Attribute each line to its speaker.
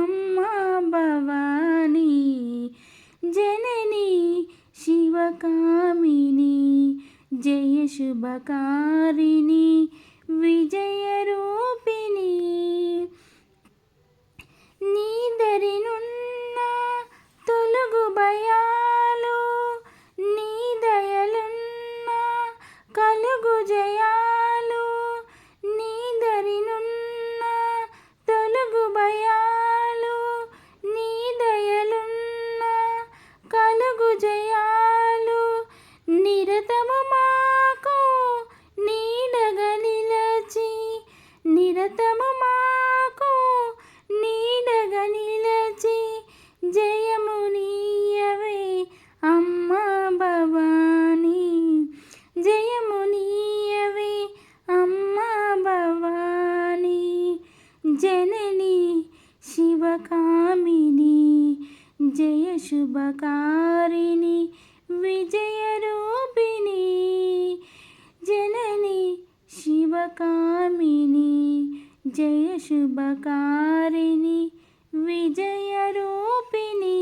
Speaker 1: అమ్మా భవానీ జనని శివకామిని జయ శుభకారిణి విజయరూపిణి నీదరినున్న నిరతము మాకు నీడగా నిలచి జయము నీయవే అమ్మ భవానీ. జయము నీయవే అమ్మ భవానీ. జనని శివకామిని జయ శుభకారిణి విజయరూపిణి జనని జయ శుభకారిణి విజయ రూపిణి